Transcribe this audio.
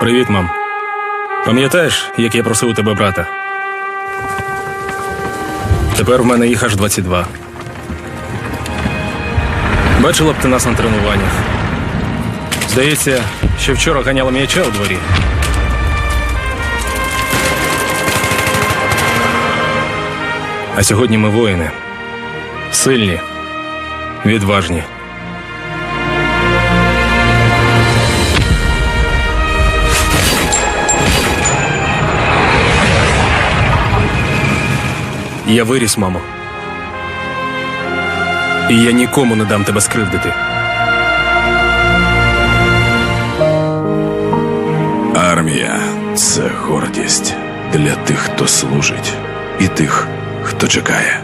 Привіт, мам. Пам'ятаєш, як я просив у тебе брата? Тепер в мене їх аж 22. Бачила б ти нас на тренуваннях. Здається, ще вчора ганяла м'яча у дворі. А сьогодні ми воїни. Сильні, відважні. Я виріс, мамо. І я нікому не дам тебе скривдити. Армія це гордість для тих, хто служить, і тих, хто чекає.